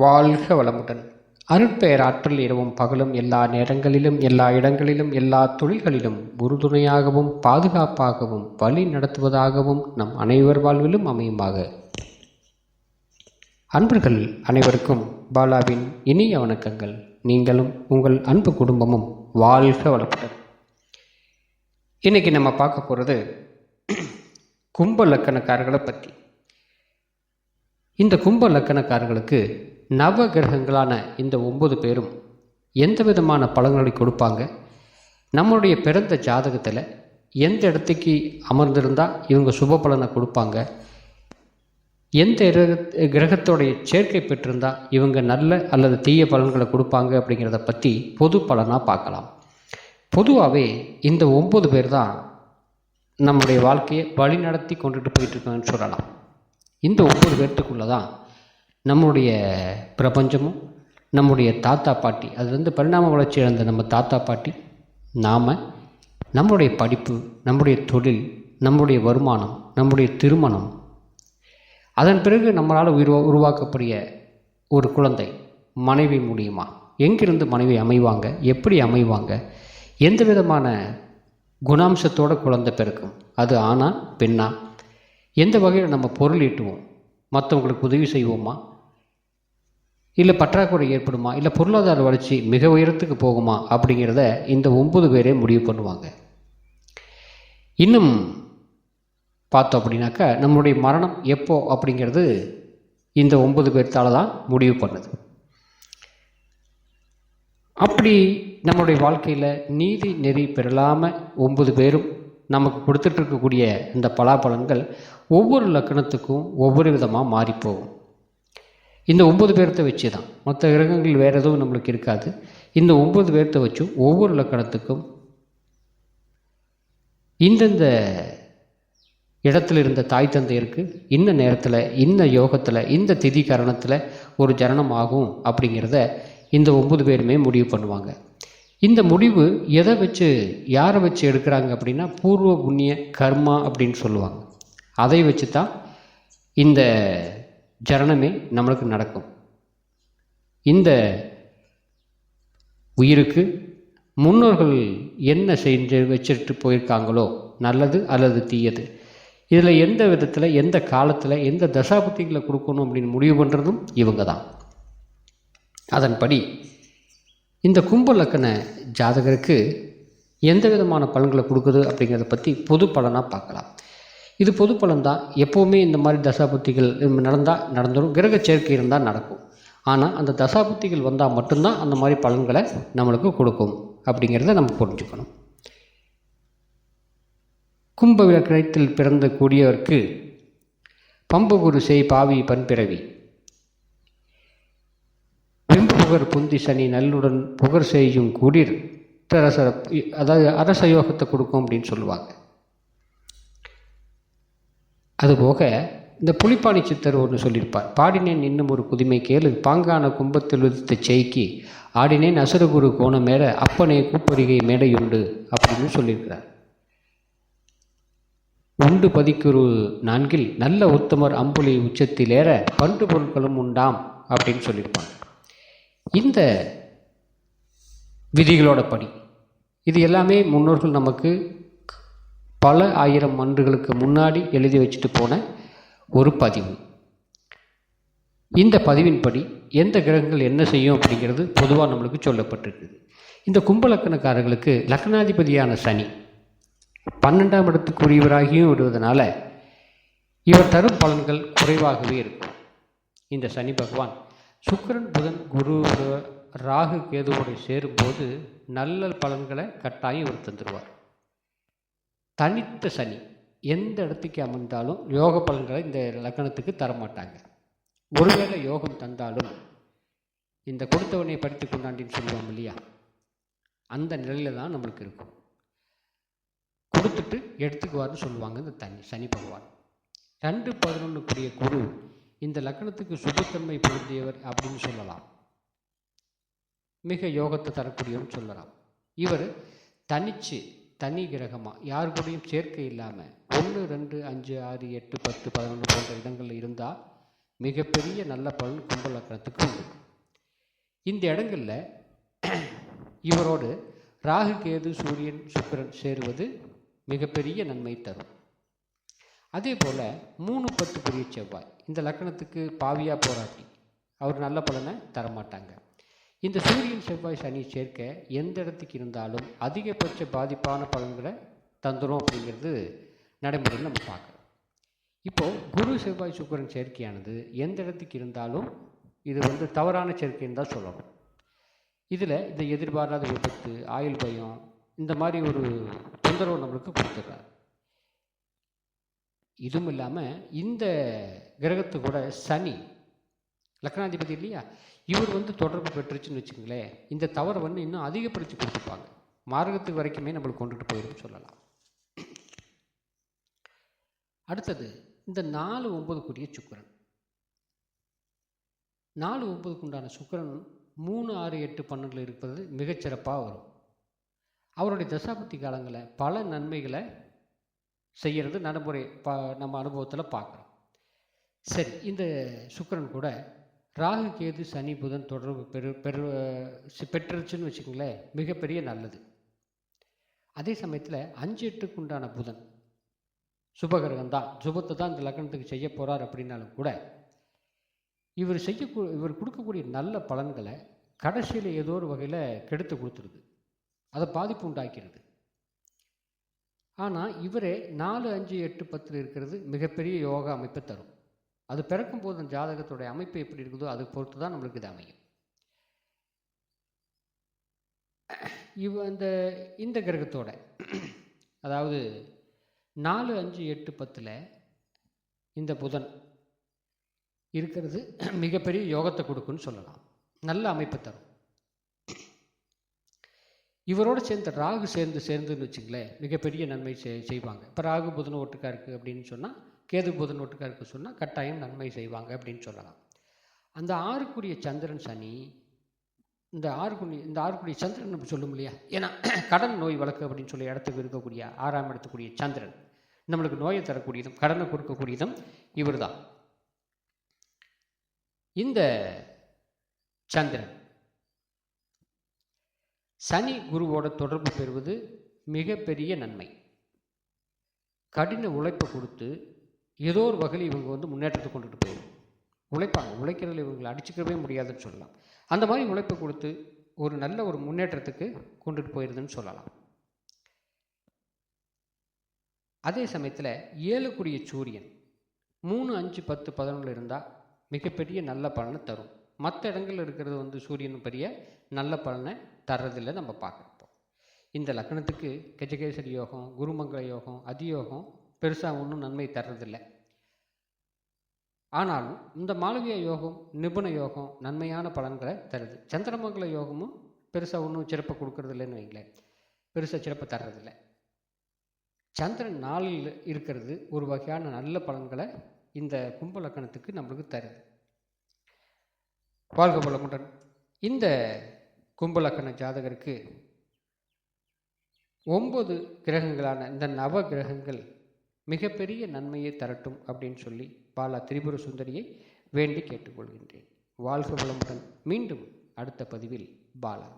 வாழ்க வளமுடன். அருட்பெயராற்றல் இரவும் பகலும் எல்லா நேரங்களிலும் எல்லா இடங்களிலும் எல்லா தொழில்களிலும் உறுதுணையாகவும் பாதுகாப்பாகவும் வழி நடத்துவதாகவும் நம் அனைவர் வாழ்விலும் அமையுமாக. அன்பர்கள் அனைவருக்கும் பாலாவின் இனிய வணக்கங்கள். நீங்களும் உங்கள் அன்பு குடும்பமும் வாழ்க வளமுடன். இன்னைக்கு நம்ம பார்க்க போகிறது கும்ப லக்கணக்காரர்களை பற்றி இந்த கும்ப லக்கணக்காரர்களுக்கு நவ கிரகங்களான இந்த ஒம்பது பேரும் எந்த விதமான பலன்களை கொடுப்பாங்க? நம்மளுடைய பிறந்த ஜாதகத்தில் எந்த இடத்துக்கு அமர்ந்திருந்தால் இவங்க சுப பலனை கொடுப்பாங்க? எந்த கிரக கிரகத்தோடைய சேர்க்கை பெற்றிருந்தால் இவங்க நல்ல அல்லது தீய பலன்களை கொடுப்பாங்க அப்படிங்கிறத பற்றி பொது பலனாக பார்க்கலாம். பொதுவாகவே இந்த ஒம்பது பேர் தான் நம்முடைய வாழ்க்கையை வழி நடத்தி கொண்டுட்டு போயிட்டுருக்காங்கன்னு சொல்லலாம். இந்த ஒவ்வொரு பேர்த்துக்குள்ளே தான் நம்முடைய பிரபஞ்சமும் நம்முடைய தாத்தா பாட்டி அது வந்து பரிணாம வளர்ச்சி இழந்த நம்ம தாத்தா பாட்டி நாம் நம்முடைய படிப்பு நம்முடைய தொழில் நம்முடைய வருமானம் நம்முடைய திருமணம் அதன் பிறகு நம்மளால் உருவா உருவாக்கக்கூடிய ஒரு குழந்தை மனைவி மூலியமா. எங்கிருந்து மனைவி அமைவாங்க? எப்படி அமைவாங்க? எந்த விதமான குணாம்சத்தோட குழந்தை பிறக்கும்? அது ஆணா பெண்ணா? எந்த வகையில் நம்ம பொருள் ஈட்டுவோம்? மற்றவங்களுக்கு உதவி செய்வோமா? இல்லை பற்றாக்குறை ஏற்படுமா? இல்லை பொருளாதார வளர்ச்சி மிக உயரத்துக்கு போகுமா? அப்படிங்கிறத இந்த ஒம்பது பேரே முடிவு பண்ணுவாங்க. இன்னும் பார்த்தோம் அப்படின்னாக்கா நம்மளுடைய மரணம் எப்போ அப்படிங்கிறது இந்த ஒன்பது பேர்த்தால் தான் முடிவு பண்ணுது. அப்படி நம்மளுடைய வாழ்க்கையில் நீதி நெறி பெறலாமல் ஒன்பது பேரும் நமக்கு கொடுத்துட்ருக்கக்கூடிய இந்த பலாபலன்கள் ஒவ்வொரு லக்கணத்துக்கும் ஒவ்வொரு விதமாக மாறிப்போகும் இந்த ஒம்பது பேர்த்த வச்சு தான். மற்ற கிரகங்கள் வேறு எதுவும் நம்மளுக்கு இருக்காது. இந்த ஒம்பது பேர்த்த வச்சும் ஒவ்வொரு லக்கணத்துக்கும் இந்தந்த இடத்துல இருந்த தாய் தந்தையருக்கு இந்த நேரத்தில் இந்த யோகத்தில் இந்த திதி கரணத்தில் ஒரு ஜனனம் ஆகும் அப்படிங்கிறத இந்த ஒம்பது பேருமே முடிவு பண்ணுவாங்க. இந்த முடிவு எதை வச்சு யாரை வச்சு எடுக்கிறாங்க அப்படின்னா பூர்வ புண்ணிய கர்மா அப்படின்னு சொல்லுவாங்க. அதை வச்சு தான் இந்த ஜனனமே நம்மளுக்கு நடக்கும். இந்த உயிருக்கு முன்னோர்கள் என்ன செஞ்சு வச்சுட்டு போயிருக்காங்களோ நல்லது அல்லது தீயது? இதில் எந்த விதத்தில் எந்த காலத்தில் எந்த தசாபுத்திகளை கொடுக்கணும் அப்படின்னு முடிவு பண்ணுறதும் இவங்க தான். அதன்படி இந்த கும்பலக்கண ஜாதகருக்கு எந்த விதமான பலன்களை கொடுக்குது அப்படிங்கிறத பற்றி பொது பலனாக பார்க்கலாம். இது பொது பலன் தான் எப்போவுமே இந்த மாதிரி தசாபுத்திகள் நடந்தால் நடந்துடும் கிரக சேர்க்கை இருந்தால் நடக்கும். ஆனால் அந்த தசாபுத்திகள் வந்தால் மட்டும்தான் அந்த மாதிரி பலன்களை நம்மளுக்கு கொடுக்கும். அப்படிங்கிறத நம்ம புரிஞ்சுக்கணும். கும்ப விளக்கணத்தில் பிறந்த கூடியவருக்கு பம்பகுரு செய் பாவி பண்பிறவி வெம்பு புகர் புந்தி சனி நல்லுடன் புகர் செய்யும் குடிர். அரச அதாவது அரச யோகத்தை கொடுக்கும் அப்படின்னு சொல்லுவாங்க. அதுபோக இந்த புலிப்பாணி சித்தர் ஒன்று சொல்லியிருப்பார் பாடினேன் இன்னும் ஒரு புதுமை கேளு. பாங்கான கும்பத்தில் உதித்த செய்கி. ஆடினேன் அசுரகுரு கோணம் மேல அப்பனே கூப்பரிகை மேடையுண்டு அப்படின்னு சொல்லியிருக்கிறார் உண்டு பதிக்குரு நான்கில் நல்ல உத்தமர் அம்புலி உச்சத்திலேற பண்டு பொருட்களும் உண்டாம் அப்படின்னு சொல்லியிருப்பாங்க இந்த விதிகளோட படி இது எல்லாமே முன்னோர்கள் நமக்கு பல ஆயிரம் ஆண்டுகளுக்கு முன்னாடி எழுதி வச்சுட்டு போன ஒரு பதிவு. இந்த பதிவின்படி எந்த கிரகங்கள் என்ன செய்யும் அப்படிங்கிறது பொதுவாக நம்மளுக்கு சொல்லப்பட்டிருக்குது. இந்த கும்பலக்கணக்காரர்களுக்கு லக்னாதிபதியான சனி பன்னெண்டாம் இடத்துக்குரியவராகியும் விடுவதனால இவர் தரும் பலன்கள் குறைவாகவே இருக்கும். இந்த சனி பகவான் சுக்கரன் புதன் குரு ராகு கேதுவோடு சேரும்போது நல்ல பலன்களை கட்டாயம் இவர் தந்துடுவார் தனித்த சனி எந்த இடத்துக்கு அமர்ந்தாலும் யோக பலன்களை இந்த லக்கணத்துக்கு தரமாட்டாங்க. ஒருவேளை யோகம் தந்தாலும் இந்த கொடுத்தவனை படித்து கொண்டாண்டின்னு சொல்லுவோம் இல்லையா? அந்த நிலையில தான் நம்மளுக்கு இருக்கும். கொடுத்துட்டு எடுத்துக்குவார்னு சொல்லுவாங்க இந்த தனி சனி பகவான். ரெண்டு பதினொன்றுக்குரிய குரு இந்த லக்கணத்துக்கு சுபத்தன்மை பொருந்தியவர் அப்படின்னு சொல்லலாம். மிக யோகத்தை தரக்கூடியவர்னு சொல்லலாம். இவர் தனிச்சு தனி கிரகமாக யார் கூடயும் சேர்க்கை இல்லாமல் ஒன்று ரெண்டு அஞ்சு ஆறு எட்டு பத்து பதினொன்று போன்ற இடங்களில் இருந்தால் மிகப்பெரிய நல்ல பலன் கும்பலக்கணத்துக்கு உண்டு. இந்த இடங்களில் இவரோடு ராகு கேது சூரியன் சுக்கிரன் சேருவது மிகப்பெரிய நன்மை தரும். அதே போல் மூணு பத்து பெரிய செவ்வாய். இந்த லக்கணத்துக்கு பாவியாக போராட்டி அவர் நல்ல பலனை தரமாட்டாங்க. இந்த சூரியன் செவ்வாய் சனி சேர்க்க எந்த இடத்துக்கு இருந்தாலும் அதிகபட்ச பாதிப்பான பலன்களை தந்துடும் அப்படிங்கிறது நடைமுறையில் நம்ம பார்க்குறோம். இப்போது குரு செவ்வாய் சுக்கரன் சேர்க்கையானது எந்த இடத்துக்கு இருந்தாலும் இது வந்து தவறான சேர்க்கைன்னு தான் சொல்லணும். இதில் இந்த எதிர்பாராத விபத்து ஆயுள் பயம் இந்த மாதிரி ஒரு தொந்தரவு நம்மளுக்கு கொடுத்துட்றாரு. இதுவும் இல்லாமல் இந்த கிரகத்து கூட சனி லக்னாதிபதி இல்லையா? இவர் வந்து தொடர்பு பெற்றுச்சுன்னு வச்சுக்கோங்களேன். இந்த தவறை வந்து இன்னும் அதிகப்படுத்தி கொடுத்துருப்பாங்க மார்க்கத்துக்கு வரைக்குமே நம்மளுக்கு கொண்டுட்டு போயிடும் சொல்லலாம். அடுத்தது இந்த நாலு ஒன்பது கூடிய சுக்கரன். நாலு ஒன்பதுக்குண்டான உண்டான மூணு ஆறு எட்டு பன்னெண்டில் இருப்பது மிகச்சிறப்பாக வரும். அவருடைய தசாபத்தி காலங்களில் பல நன்மைகளை செய்கிறது நடைமுறை ப நம்ம அனுபவத்தில் பார்க்குறோம். சரி இந்த சுக்கிரன் கூட ராகு கேது சனி புதன் தொடர்பு பெரு பெரு பெற்றுச்சுன்னு வச்சுக்கோங்களேன் மிகப்பெரிய நல்லது. அதே சமயத்தில் அஞ்சு எட்டுக்கு உண்டான புதன் சுபகிரகம் தான் சுபத்தை தான் இந்த லக்னத்துக்கு செய்ய போகிறார் அப்படின்னாலும் கூட இவர் செய்ய இவர் கொடுக்கக்கூடிய நல்ல பலன்களை கடைசியில் ஏதோ ஒரு வகையில் கெடுத்து கொடுத்துருது. அதை பாதிப்பு உண்டாக்கிறது. ஆனால் இவரே நாலு அஞ்சு எட்டு பத்தில் இருக்கிறது மிகப்பெரிய யோகா அமைப்பை தரும். அது பிறக்கும் போது அந்த ஜாதகத்துடைய அமைப்பு எப்படி இருக்குதோ அதை பொறுத்து தான் நம்மளுக்கு இது அமையும். இவ இந்த இந்த கிரகத்தோட அதாவது நாலு அஞ்சு எட்டு பத்தில் இந்த புதன் இருக்கிறது மிகப்பெரிய யோகத்தை கொடுக்குன்னு சொல்லலாம். நல்ல அமைப்பு தரும். இவரோடு சேர்ந்த ராகு சேர்ந்து சேர்ந்துன்னு வச்சுங்களேன் மிகப்பெரிய நன்மை செய் செய்வாங்க. இப்போ ராகு புதன் ஒட்டுக்கா இருக்குது அப்படின்னு சொன்னால் கேது புதன் ஒட்டுக்கா இருக்குது சொன்னால் கட்டாயம் நன்மை செய்வாங்க அப்படின்னு சொல்லலாம். அந்த ஆறுக்குரிய சந்திரன் சனி இந்த ஆறுக்குடி இந்த ஆறுக்குரிய சந்திரன் நம்ம சொல்லும் இல்லையா? ஏன்னா கடன் நோய் வழக்கு அப்படின்னு சொல்லி இடத்துக்கு இருக்கக்கூடிய ஆறாம் இடத்துக்குரிய சந்திரன் நம்மளுக்கு நோயை தரக்கூடியதும் கடனை கொடுக்கக்கூடியதும் இவர் தான் இந்த சந்திரன் சனி குருவோட தொடர்பு பெறுவது மிகப்பெரிய நன்மை. கடின உழைப்பை கொடுத்து ஏதோ ஒரு வகையில் இவங்க வந்து முன்னேற்றத்தை கொண்டுட்டு போயிடும். உழைப்பாங்க. உழைக்கிறதுல இவங்களை அடிச்சுக்கவே முடியாதுன்னு சொல்லலாம். அந்த மாதிரி உழைப்பை கொடுத்து ஒரு நல்ல ஒரு முன்னேற்றத்துக்கு கொண்டுட்டு போயிடுதுன்னு சொல்லலாம். அதே சமயத்தில் ஏழுக்குரிய சூரியன் மூணு அஞ்சு பத்து பதினொன்று இருந்தால் மிகப்பெரிய நல்ல பலனை தரும். மற்ற இடங்களில் இருக்கிறது வந்து சூரியன் பெரிய நல்ல பலனை தர்றதில்லை நம்ம பார்க்குறோம் இந்த லக்கணத்துக்கு கஜகேசரி யோகம் குருமங்கள யோகம் அதியோகம் பெருசாக ஒன்றும் நன்மை தர்றதில்லை. ஆனாலும் இந்த மாளவிய யோகம் நிபுண யோகம் நன்மையான பலன்களை தருது. சந்திரமங்கல யோகமும் பெருசாக ஒன்றும் சிறப்பை கொடுக்கறது இல்லைன்னு வைங்களேன். பெருசாக சிறப்பை தர்றதில்லை. சந்திரன் நாளில் இருக்கிறது ஒரு வகையான நல்ல பலன்களை இந்த கும்ப லக்கணத்துக்கு நம்மளுக்கு தருது. வாழ்க வளமுடன் இந்த கும்பலக்கண ஜாதகருக்கு ஒன்பது கிரகங்களான இந்த நவ கிரகங்கள் மிகப்பெரிய நன்மையை தரட்டும் அப்படின்னு சொல்லி பாலா திரிபுர சுந்தரியை வேண்டி கேட்டுக்கொள்கின்றேன். வாழ்க வளமுடன். மீண்டும் அடுத்த பதிவில் பாலா.